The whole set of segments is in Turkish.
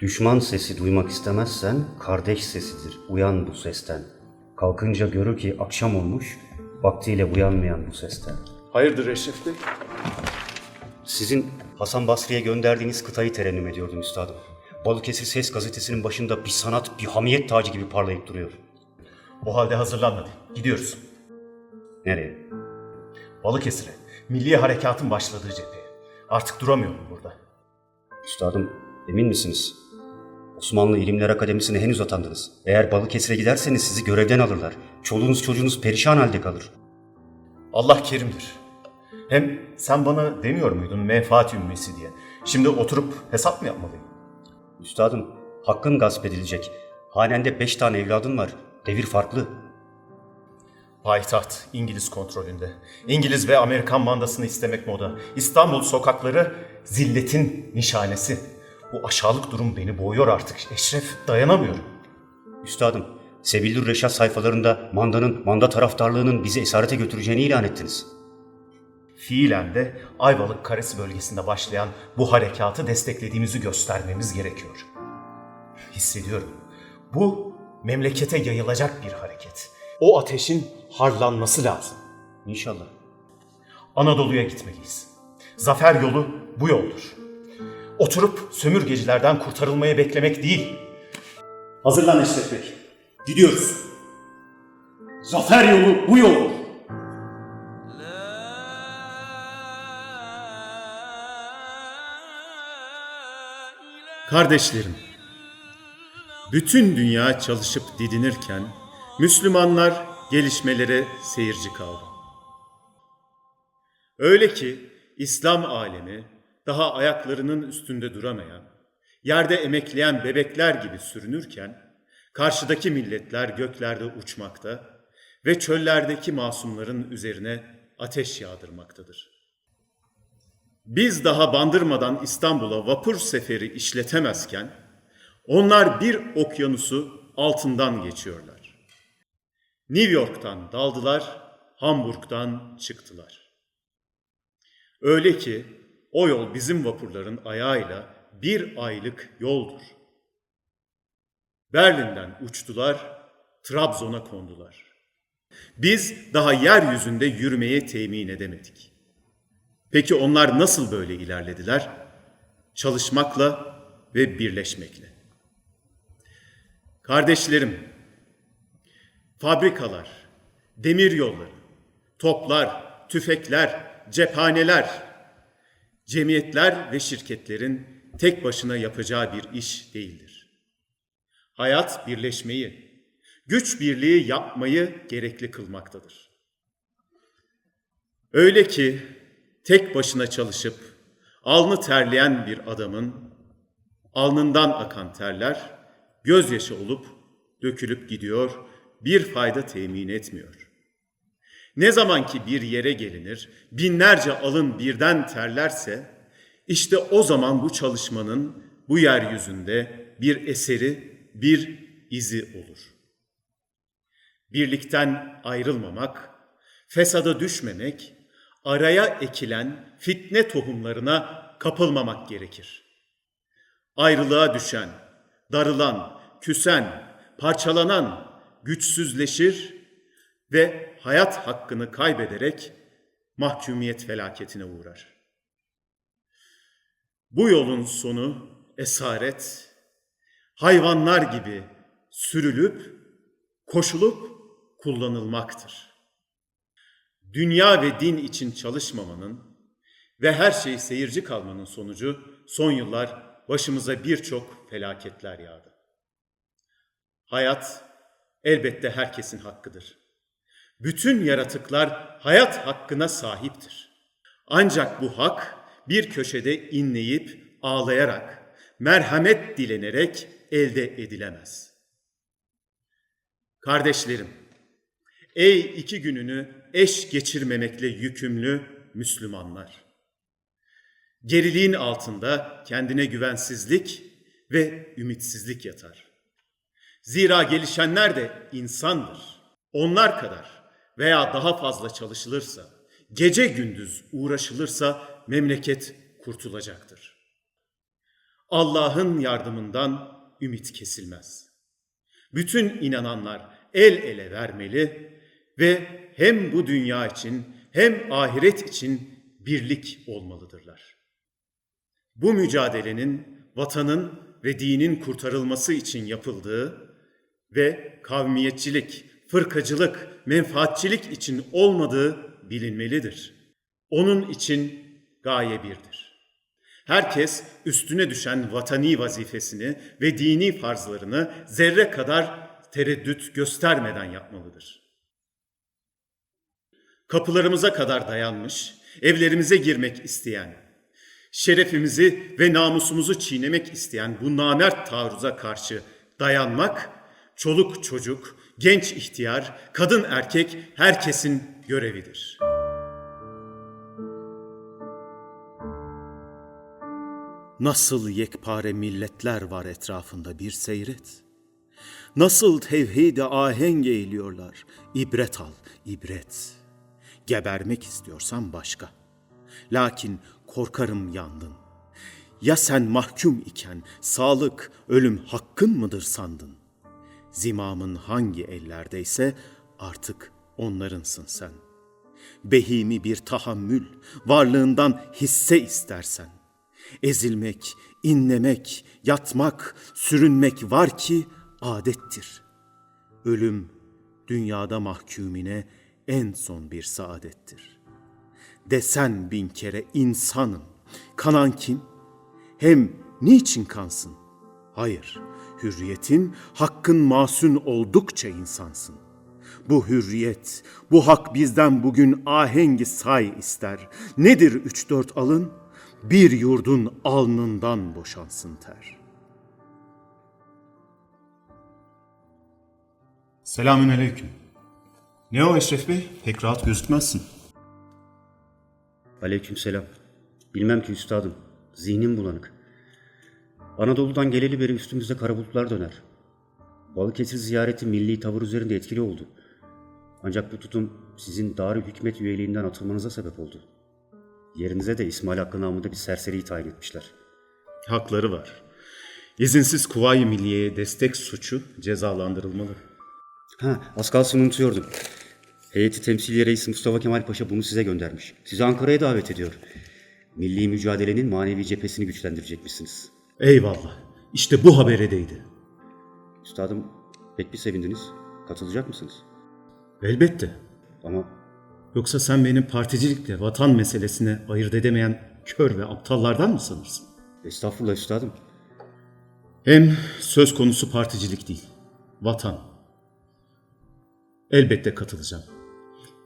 Düşman sesi duymak istemezsen kardeş sesidir. Uyan bu sesten. Kalkınca görür ki akşam olmuş, vaktiyle uyanmayan bu sesten. Hayırdır Eşref Bey? Sizin Hasan Basri'ye gönderdiğiniz kıtayı terennüm ediyordum üstadım. Balıkesir Ses gazetesinin başında bir sanat, bir hamiyet tacı gibi parlayıp duruyor. O halde hazırlanmadı. Gidiyoruz. Nereye? Balıkesir'e. Milli harekatın başladığı cepheye. Artık duramıyorum burada. Üstadım, emin misiniz? Osmanlı İlimler Akademisi'ne henüz atandınız. Eğer Balıkesir'e giderseniz sizi görevden alırlar. Çoluğunuz çocuğunuz perişan halde kalır. Allah kerimdir. Hem sen bana demiyor muydun menfaat ümmesi diye. Şimdi oturup hesap mı yapmalıyım? Üstadım, hakkın gasp edilecek. Hanende beş tane evladın var. Devir farklı. Payitaht İngiliz kontrolünde. İngiliz ve Amerikan mandasını istemek moda. İstanbul sokakları zilletin nişanesi. Bu aşağılık durum beni boğuyor artık Eşref. Dayanamıyorum. Üstadım, Sevillur Reşat sayfalarında mandanın, manda taraftarlığının bizi esarete götüreceğini ilan ettiniz. Fiilen de Ayvalık Karesi bölgesinde başlayan bu harekatı desteklediğimizi göstermemiz gerekiyor. Hissediyorum. Bu memlekete yayılacak bir hareket. O ateşin harlanması lazım. İnşallah. Anadolu'ya gitmeliyiz. Zafer yolu bu yoldur. Oturup sömürgecilerden kurtarılmayı beklemek değil. Hazırlan Eşref Bey. Gidiyoruz. Zafer yolu bu yoldur. Kardeşlerim, bütün dünya çalışıp didinirken Müslümanlar gelişmelere seyirci kaldı. Öyle ki İslam alemi daha ayaklarının üstünde duramayan, yerde emekleyen bebekler gibi sürünürken karşıdaki milletler göklerde uçmakta ve çöllerdeki masumların üzerine ateş yağdırmaktadır. Biz daha Bandırma'dan İstanbul'a vapur seferi işletemezken onlar bir okyanusu altından geçiyorlar. New York'tan daldılar, Hamburg'dan çıktılar. Öyle ki o yol bizim vapurların ayağıyla bir aylık yoldur. Berlin'den uçtular, Trabzon'a kondular. Biz daha yeryüzünde yürümeyi temin edemedik. Peki onlar nasıl böyle ilerlediler? Çalışmakla ve birleşmekle. Kardeşlerim, fabrikalar, demir yolları, toplar, tüfekler, cephaneler, cemiyetler ve şirketlerin tek başına yapacağı bir iş değildir. Hayat birleşmeyi, güç birliği yapmayı gerekli kılmaktadır. Öyle ki tek başına çalışıp alnı terleyen bir adamın alnından akan terler gözyaşı olup dökülüp gidiyor, bir fayda temin etmiyor. Ne zaman ki bir yere gelinir, binlerce alın birden terlerse, işte o zaman bu çalışmanın bu yeryüzünde bir eseri, bir izi olur. Birlikten ayrılmamak, fesada düşmemek, araya ekilen fitne tohumlarına kapılmamak gerekir. Ayrılığa düşen, darılan, küsen, parçalanan güçsüzleşir ve hayat hakkını kaybederek mahkumiyet felaketine uğrar. Bu yolun sonu esaret, hayvanlar gibi sürülüp, koşulup kullanılmaktır. Dünya ve din için çalışmamanın ve her şeyi seyirci kalmanın sonucu son yıllar başımıza birçok felaketler yağdı. Hayat elbette herkesin hakkıdır. Bütün yaratıklar hayat hakkına sahiptir. Ancak bu hak bir köşede inleyip ağlayarak, merhamet dilenerek elde edilemez. Kardeşlerim, ey iki gününü eş geçirmemekle yükümlü Müslümanlar. Geriliğin altında kendine güvensizlik ve ümitsizlik yatar. Zira gelişenler de insandır. Onlar kadar veya daha fazla çalışılırsa, gece gündüz uğraşılırsa memleket kurtulacaktır. Allah'ın yardımından ümit kesilmez. Bütün inananlar el ele vermeli ve hem bu dünya için hem ahiret için birlik olmalıdırlar. Bu mücadelenin vatanın ve dinin kurtarılması için yapıldığı ve kavmiyetçilik, fırkacılık, menfaatçilik için olmadığı bilinmelidir. Onun için gaye birdir. Herkes üstüne düşen vatani vazifesini ve dini farzlarını zerre kadar tereddüt göstermeden yapmalıdır. Kapılarımıza kadar dayanmış, evlerimize girmek isteyen, şerefimizi ve namusumuzu çiğnemek isteyen bu namert taarruza karşı dayanmak, çoluk çocuk, genç ihtiyar, kadın erkek herkesin görevidir. Nasıl yekpare milletler var etrafında bir seyret. Nasıl tevhid-i ahenk eğiliyorlar. İbret al, ibret. Gebermek istiyorsan başka. Lakin korkarım yandın. Ya sen mahkum iken sağlık, ölüm hakkın mıdır sandın? Zimamın hangi ellerdeyse artık onlarınsın sen. Behimi bir tahammül, varlığından hisse istersen. Ezilmek, inlemek, yatmak, sürünmek var ki adettir. Ölüm dünyada mahkumine en son bir saadettir. Desen bin kere insanım. Kanan kim? Hem niçin kansın? Hayır, hürriyetin, hakkın masum oldukça insansın. Bu hürriyet, bu hak bizden bugün ahengi say ister. Nedir üç dört alın? Bir yurdun alnından boşansın ter. Selamün aleyküm. Ne o Eşref Bey? Pek rahat gözükmezsin. Aleykümselam. Bilmem ki üstadım. Zihnim bulanık. Anadolu'dan geleli beri üstümüzde kara bulutlar döner. Balıkesir ziyareti milli tavır üzerinde etkili oldu. Ancak bu tutum sizin Darül Hükmet üyeliğinden atılmanıza sebep oldu. Yerinize de İsmail Hakkı namında bir serseriyi tayin etmişler. Hakları var. İzinsiz Kuvayi Milliye'ye destek suçu cezalandırılmalı. Ha, az kalsın unutuyordum. Heyeti Temsiliye Reisi Mustafa Kemal Paşa bunu size göndermiş. Sizi Ankara'ya davet ediyor. Milli mücadelenin manevi cephesini güçlendirecekmişsiniz. Eyvallah. İşte bu habere değdi. Üstadım pek bir sevindiniz. Katılacak mısınız? Elbette. Ama Yoksa sen benim particilikle vatan meselesine ayırt edemeyen kör ve aptallardan mı sanırsın? estağfurullah üstadım. Hem söz konusu particilik değil, vatan. Elbette katılacağım.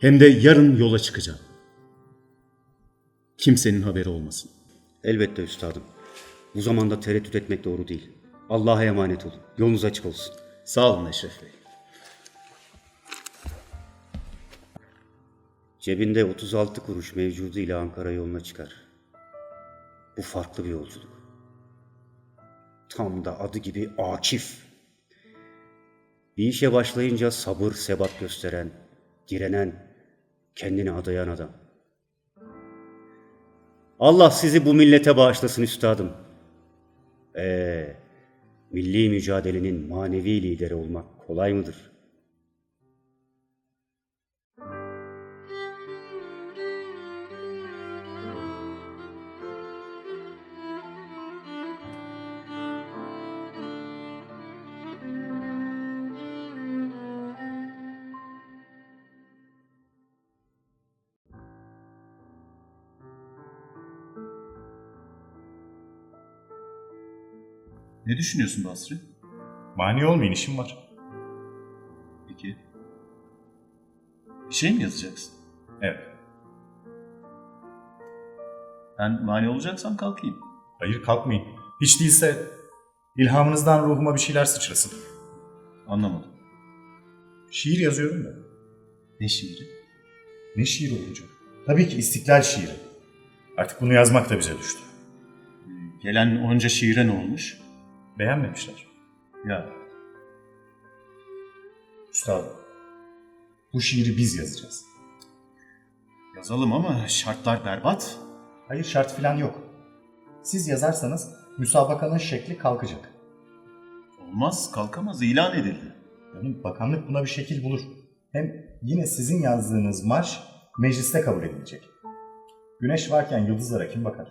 Hem de yarın yola çıkacağım. Kimsenin haberi olmasın. Elbette üstadım. Bu zamanda tereddüt etmek doğru değil. Allah'a emanet olun. Yolunuz açık olsun. Sağ olun Eşref Bey. Cebinde 36 kuruş mevcudu ile Ankara yoluna çıkar. Bu farklı bir yolculuk. Tam da adı gibi Akif. Bir işe başlayınca sabır sebat gösteren, direnen, kendini adayan adam. Allah sizi bu millete bağışlasın üstadım. Ee, milli mücadelenin manevi lideri olmak kolay mıdır? Ne düşünüyorsun Basri? Mani olmayın işim var. Peki. Bir şey mi yazacaksın? Evet. Ben mani olacaksam kalkayım. Hayır kalkmayın. Hiç değilse ilhamınızdan ruhuma bir şeyler sıçrasın. Anlamadım. Şiir yazıyorum da. Ne şiiri? Ne şiir olacak? Tabii ki İstiklal şiiri. Artık bunu yazmak da bize düştü. Gelen onca şiire ne olmuş? Beğenmemişler. Ya Üstadım, bu şiiri biz yazacağız. yazalım ama şartlar berbat. Hayır şart falan yok. Siz yazarsanız müsabakanın şekli kalkacak. Olmaz, kalkamaz. ilan edildi. Yani bakanlık buna bir şekil bulur. Hem yine sizin yazdığınız marş mecliste kabul edilecek. Güneş varken yıldızlara kim bakar?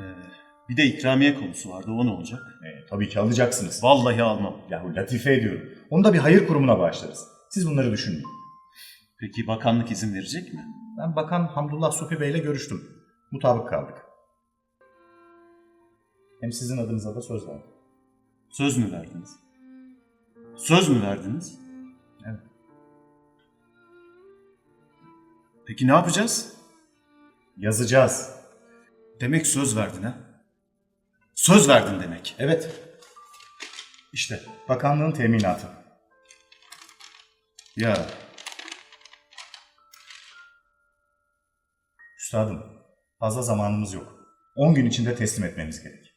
Ee, bir de ikramiye konusu vardı. O ne olacak? E, tabii ki alacaksınız. Vallahi almam. Yahu latife ediyorum. Onu da bir hayır kurumuna bağışlarız. Siz bunları düşünmeyin. Peki bakanlık izin verecek mi? Ben Bakan Hamdullah Supi Bey ile görüştüm. Mutabık kaldık. Hem sizin adınıza da söz verdim. Söz mü verdiniz? Söz mü verdiniz? Evet. Peki ne yapacağız? Yazacağız. Demek söz verdin ha? Söz verdin demek. Evet. İşte bakanlığın teminatı. Ya Üstadım, fazla zamanımız yok. 10 gün içinde teslim etmemiz gerek.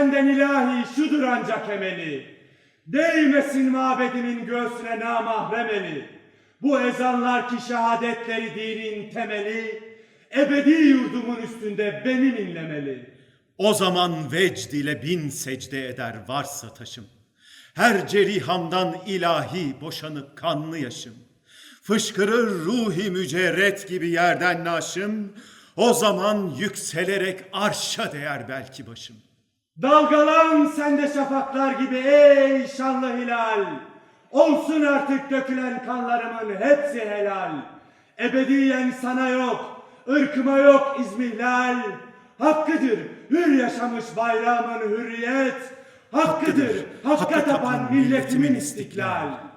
Senden ilahi şudur ancak emeli. Değmesin mabedimin göğsüne namahrem eli. Bu ezanlar ki şehadetleri dinin temeli. Ebedi yurdumun üstünde benim inlemeli. O zaman vecd ile bin secde eder varsa taşım. Her cerihamdan ilahi boşanıp kanlı yaşım. Fışkırır ruhi mücerret gibi yerden naşım. O zaman yükselerek arşa değer belki başım. Dalgalan sende şafaklar gibi ey şanlı hilal. Olsun artık dökülen kanlarımın hepsi helal. Ebediyen sana yok, ırkıma yok izmihlal. Hakkıdır hür yaşamış bayramın hürriyet. Hakkıdır hakka tapan milletimin istiklal.